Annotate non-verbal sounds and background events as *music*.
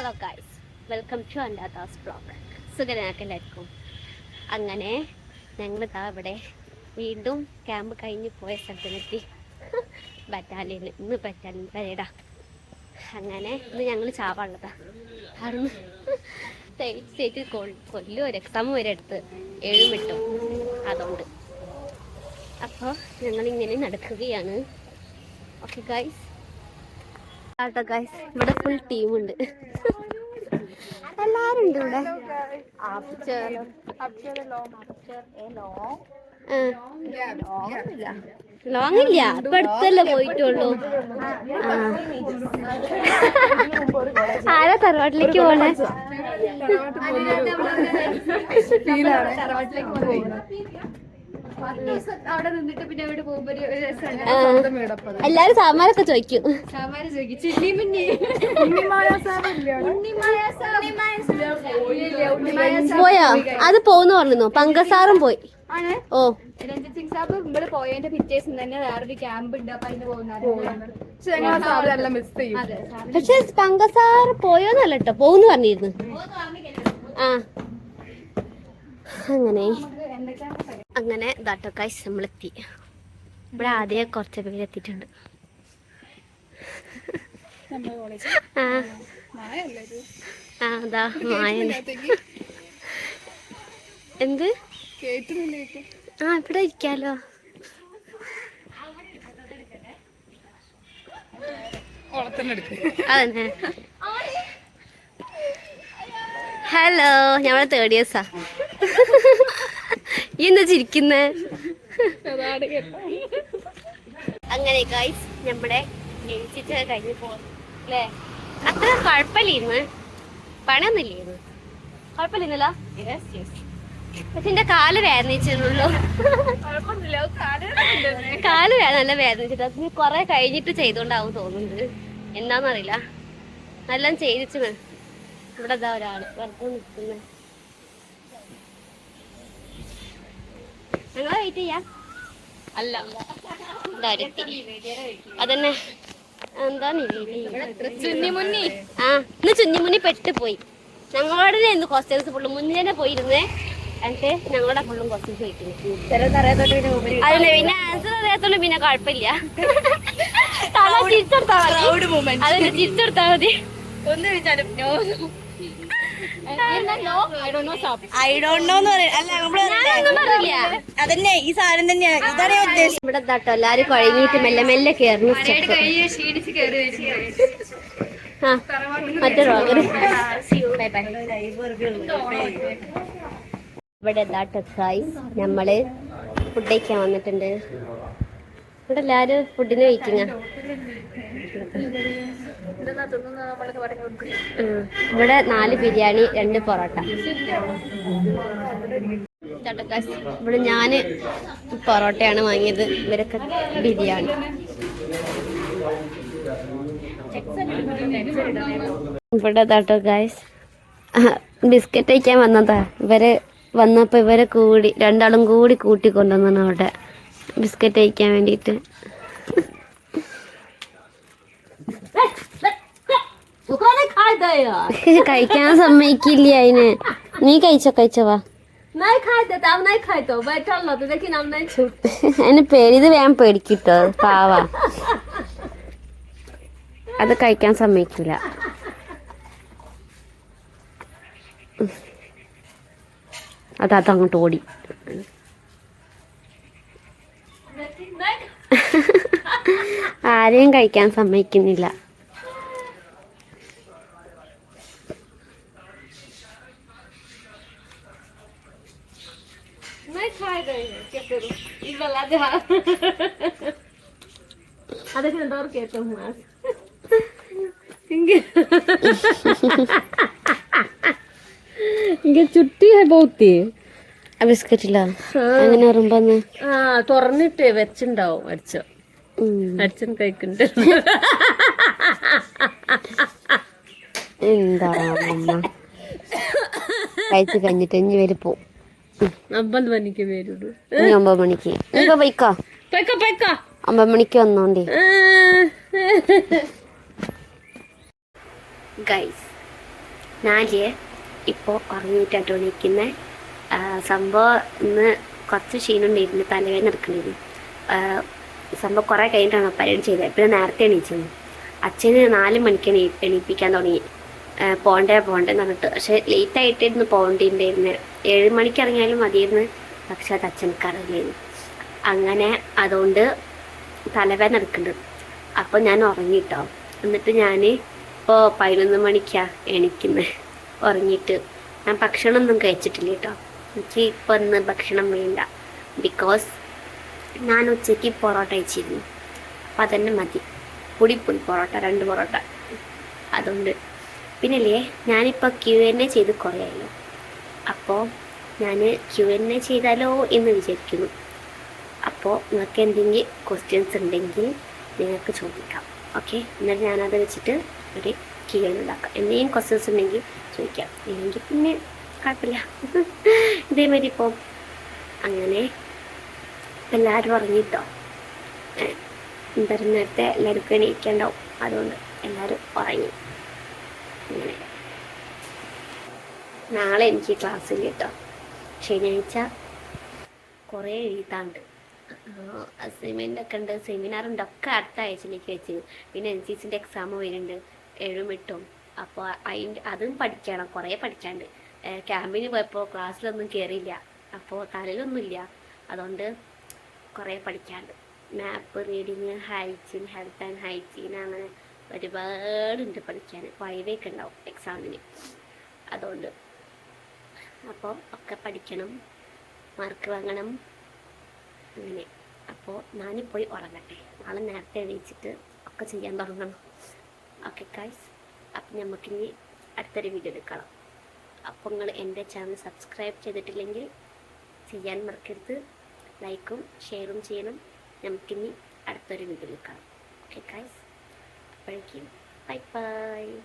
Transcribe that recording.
Hello guys welcome to അൻഡാദാസ് blog സുഖനാക്കലായിരിക്കും. അങ്ങനെ ഞങ്ങൾ ഇതാ ഇവിടെ വീണ്ടും ക്യാമ്പ് കഴിഞ്ഞ് പോയ സ്ഥലത്തിനെത്തി ബറ്റാലിയൻ ഇന്ന് ബറ്റാലിയൻ പരേഡാ അങ്ങനെ ഇന്ന് ഞങ്ങൾ ചാവാനുള്ളതാ. അവിടുന്ന് സ്റ്റേറ്റ് കൊ കൊല്ലും ഒരു എക്സാം വരെ എടുത്ത് ഏഴും എട്ടും. അതുകൊണ്ട്. അപ്പോൾ ഞങ്ങളിങ്ങനെ നടക്കുകയാണ്. ഓക്കെ ഗായ്സ് ഇവിടെ ഫുൾ ടീമുണ്ട് എല്ലാരും ഉണ്ട് ലോങ് ഇല്ല. ഇപ്പൊ അടുത്തല്ലേ പോയിട്ടുള്ളൂ. ആരാ തറവാട്ടിലേക്ക് പോണേ? അവിടെ എല്ലാരും സാമാനൊക്കെ ചോദിക്കും. പോയോ അത് പോന്ന് പറഞ്ഞു പങ്കസാറും പോയി. ഓ. രഞ്ജിത് സിംഗ് സാബ് ഇവിടെ പോയതിന്റെ പിറ്റേഴ്സ് തന്നെ വേറൊരു ക്യാമ്പ് ഉണ്ട്. അപ്പൊ അതിന് പോകുന്നത്. പക്ഷെ പങ്കസാർ പോയോന്നല്ല കേട്ടോ പോന്ന് പറഞ്ഞിരുന്നു. ആ. അങ്ങനെ. അങ്ങനെ ദാട്ടോക്കായി നമ്മളെത്തി. ഇവിടെ ആദ്യം കുറച്ച് പേര് എത്തിയിട്ടുണ്ട്. ആ. അതാ മായ എന്ത്? ആ ഇവിടെ ഇരിക്കാലോ. അതന്നെ. ഹലോ ഞമ്മളെ തേർഡ് ഇയേഴ്സാ ഈ എന്താ ചിരിക്കുന്നേ? അങ്ങനെ ഗൈസ് നമ്മുടെ ജയിച്ചിട്ട് കഴിഞ്ഞു അല്ലേ? അത്ര കുഴപ്പമില്ലായിരുന്നു. പണിയൊന്നുമില്ലായിരുന്നു. കുഴപ്പമില്ല പക്ഷെ എന്റെ കാൽ വേദനിച്ചിരുന്നുള്ളൂ കാൽ വേദന നല്ല വേദനിച്ചിട്ട്. അത് കുറെ കഴിഞ്ഞിട്ട് ചെയ്തോണ്ടാവും തോന്നുന്നത്. എന്താന്നറിയില്ല നല്ല ചെയ്തിച്ചു ഇവിടെ ഇതാ ഒരാൾ. വെറുതെ നിൽക്കുന്ന. ഞങ്ങളെ വെയിറ്റ് ചെയ്യാം. അല്ല. അതന്നെ. എന്താണ് ചുന്നിമുന്നി. ആ ഇന്ന് ചുന്നിമുന്നി പെട്ട് പോയി ഞങ്ങളോട് ഇന്ന് ഹോസ്റ്റൽസ് ഫുള്ള് മുന്നിൽ തന്നെ പോയിരുന്നേ. എന്നിട്ട് ഞങ്ങളുടെ ഫുള്ളും ഹോസ്റ്റൽസ് പോയിട്ടുണ്ട് അതന്നെ പിന്നെ ആൻസർ അറിയാത്തോണ്ട് പിന്നെ കുഴപ്പമില്ല. തല തിരിച്ചെടുത്താ മതി. അതന്നെ തിരിച്ചെടുത്താ മതി. ഒന്ന് അതന്നെ ഈ സാധനം തന്നെയാ. ഇതാണ് ഞാൻ ഉദ്ദേശിച്ചത് ഇവിടെ തട്ടോ എല്ലാരും കുഴങ്ങിയിട്ട് മെല്ലെ മെല്ലെ കേറുന്നു ഇവിടെ മറ്റേ റോഗർ ഇവിടെ ദാട്ടൊക്കായി നമ്മൾ ഫുഡ് കഴിക്കാൻ വന്നിട്ടുണ്ട്. ഇവിടെ എല്ലാരും ഫുഡിന് വെയിറ്റിങ്ങാ. ഇവിടെ നാല് ബിരിയാണി രണ്ട് പൊറോട്ട. ഇവിടെ ഞാൻ പൊറോട്ടയാണ് വാങ്ങിയത്. ഇവരൊക്കെ ബിരിയാണി. ഇവിടെ താട്ടോ ഗായ്സ് ബിസ്ക്കറ്റ് കഴിക്കാൻ വന്നതാ. ഇവർ വന്നപ്പോ ഇവരെ കൂടി രണ്ടാളും കൂടി കൂട്ടിക്കൊണ്ടുവന്നാണ് അവിടെ. ബിസ്ക്കറ്റ് കഴിക്കാൻ വേണ്ടിയിട്ട്. *laughs* കഴിക്കാൻ സമ്മതിക്കില്ല അതിന്. നീ കഴിച്ചോ കഴിച്ചോ വാ. അതിന് പേര് ഇത് വേഗം പേടിക്കിട്ടോ പാവ. അത് കഴിക്കാൻ സമ്മതിക്കില്ല. അത് അതങ്ങോട്ട് ഓടി. ആരെയും കഴിക്കാൻ സമ്മതിക്കുന്നില്ല. नाही खाय काय करू इला द्या केतो ചുട്ടി പോത്തി അങ്ങനെ ആ തുറന്നിട്ട് വെച്ചിണ്ടാവും അടിച്ചോ അടിച്ചൻ കഴിക്കണ്ട എന്താ കഴിച്ച് കഴിഞ്ഞിട്ട് ഇനി വരും പോവും ഒമ്പത് മണിക്ക് വരുള്ളൂ. ഇനി ഒമ്പത് മണിക്ക്. ഇപ്പൊ പോയിക്കോ? പൈക്ക പൈക്ക ഒമ്പത് മണിക്ക് വന്നോണ്ടി. ഗൈസ് നാല് ഇപ്പോൾ ഉറങ്ങിയിട്ടാട്ടോ എണീക്കുന്നത് സംഭവം ഇന്ന് കുറച്ച് ക്ഷീണുണ്ടായിരുന്നു തലവേദന എടുക്കണ്ടിരുന്നു സംഭവം കുറേ കഴിഞ്ഞിട്ടാണ് പരിപാടി ചെയ്തത്. എപ്പോഴും നേരത്തെ എണീച്ചത്. അച്ഛന് നാല് മണിക്ക് എണീ എണീപ്പിക്കാൻ തുടങ്ങി. പോണ്ടേ പോണ്ടേ എന്ന് പറഞ്ഞിട്ട്. പക്ഷെ ലേറ്റ് ആയിട്ടായിരുന്നു പോകേണ്ടിണ്ടായിരുന്നത് ഏഴ് മണിക്ക് ഇറങ്ങിയാലും മതിയായിരുന്നു. പക്ഷെ അത് അച്ഛനക്ക് അറിയില്ലായിരുന്നു. അങ്ങനെ അതുകൊണ്ട് തലവേദന എടുക്കുന്നുണ്ട്. അപ്പോൾ ഞാൻ ഉറങ്ങിട്ടോ. എന്നിട്ട് ഞാൻ ഇപ്പോൾ പതിനൊന്ന് മണിക്കാണ് എണീക്കുന്നത് ഉറങ്ങിയിട്ട്. ഞാൻ ഭക്ഷണമൊന്നും കഴിച്ചിട്ടില്ല കേട്ടോ എനിക്ക് ഇപ്പോൾ ഇന്ന് ഭക്ഷണം വേണ്ട. ബിക്കോസ് ഞാൻ ഉച്ചയ്ക്ക് പൊറോട്ട കഴിച്ചിരുന്നു. അപ്പം അതന്നെ മതി. പൊടിപ്പൊടി പൊറോട്ട രണ്ട് പൊറോട്ട. അതുകൊണ്ട് പിന്നല്ലേ ഞാനിപ്പോൾ ക്യു എൻ എ ചെയ്ത് കുറേയല്ലോ അപ്പോൾ ഞാൻ ക്യു എൻ എ ചെയ്താലോ എന്ന് വിചാരിക്കുന്നു. അപ്പോൾ നിങ്ങൾക്ക് എന്തെങ്കിലും ക്വസ്റ്റ്യൻസ് ഉണ്ടെങ്കിൽ നിങ്ങൾക്ക് ചോദിക്കാം. ഓക്കെ എന്നിട്ട് ഞാനത് വെച്ചിട്ട് ഒരു ക്യു എൻ ഉണ്ടാക്കാം. എന്തെങ്കിലും ക്വസ്റ്റ്യൻസ് ഉണ്ടെങ്കിൽ ചോദിക്കാം. ഇല്ലെങ്കിൽ പിന്നെ കുഴപ്പമില്ല. *laughs* ഇതേമാതിരി ഇപ്പോൾ അങ്ങനെ എല്ലാവരും ഉറങ്ങിട്ടോ? എന്തായാലും നേരത്തെ എല്ലാവർക്കും എണീക്കണ്ടാവും. അതുകൊണ്ട് എല്ലാവരും ഉറങ്ങി. നാളെ എനിക്ക് ക്ലാസ്സിൽ കേട്ടോ. ശനിയാഴ്ച കുറേ എഴുതാണ്ട് അസൈൻമെന്റ് ഒക്കെ ഉണ്ട്. സെമിനാറുണ്ട് ഒക്കെ അടുത്ത ആഴ്ചയിലേക്ക് വെച്ച്. പിന്നെ എൻ സി സിന്റെ എക്സാം വരുന്നുണ്ട്. ഏഴും അപ്പോൾ അതിന്റെ അതും പഠിക്കണം. കുറേ പഠിക്കാണ്ട്. ക്യാമ്പിന് പോയപ്പോൾ ക്ലാസ്സിലൊന്നും കയറിയില്ല അപ്പോൾ തലയിലൊന്നുമില്ല. അതുകൊണ്ട് കുറേ പഠിക്കാണ്ട്. Map reading hygiene health and hygiene അങ്ങനെ ഒരുപാടുണ്ട് പഠിക്കാൻ. വൈവേക്ക് ഉണ്ടാവും എക്സാമിന് അതുകൊണ്ട് അപ്പോൾ ഒക്കെ പഠിക്കണം മാർക്ക് വാങ്ങണം. അങ്ങനെ. അപ്പോൾ ഞാനിപ്പോയി ഉറങ്ങട്ടെ. നാളെ നേരത്തെ എഴുതിച്ചിട്ട് ഒക്കെ ചെയ്യാൻ തുടങ്ങണം. ഓക്കെ കായ്സ് അപ്പം നമുക്കിനി അടുത്തൊരു വീഡിയോ എടുക്കണം. അപ്പോൾ നിങ്ങൾ എന്റെ ചാനൽ സബ്സ്ക്രൈബ് ചെയ്തിട്ടില്ലെങ്കിൽ ചെയ്യാൻ മറക്കരുത്. ലൈക്കും ഷെയറും ചെയ്യണം. നമുക്കിനി അടുത്തൊരു വീഡിയോ എടുക്കണം. Okay guys Thank you. Bye-bye.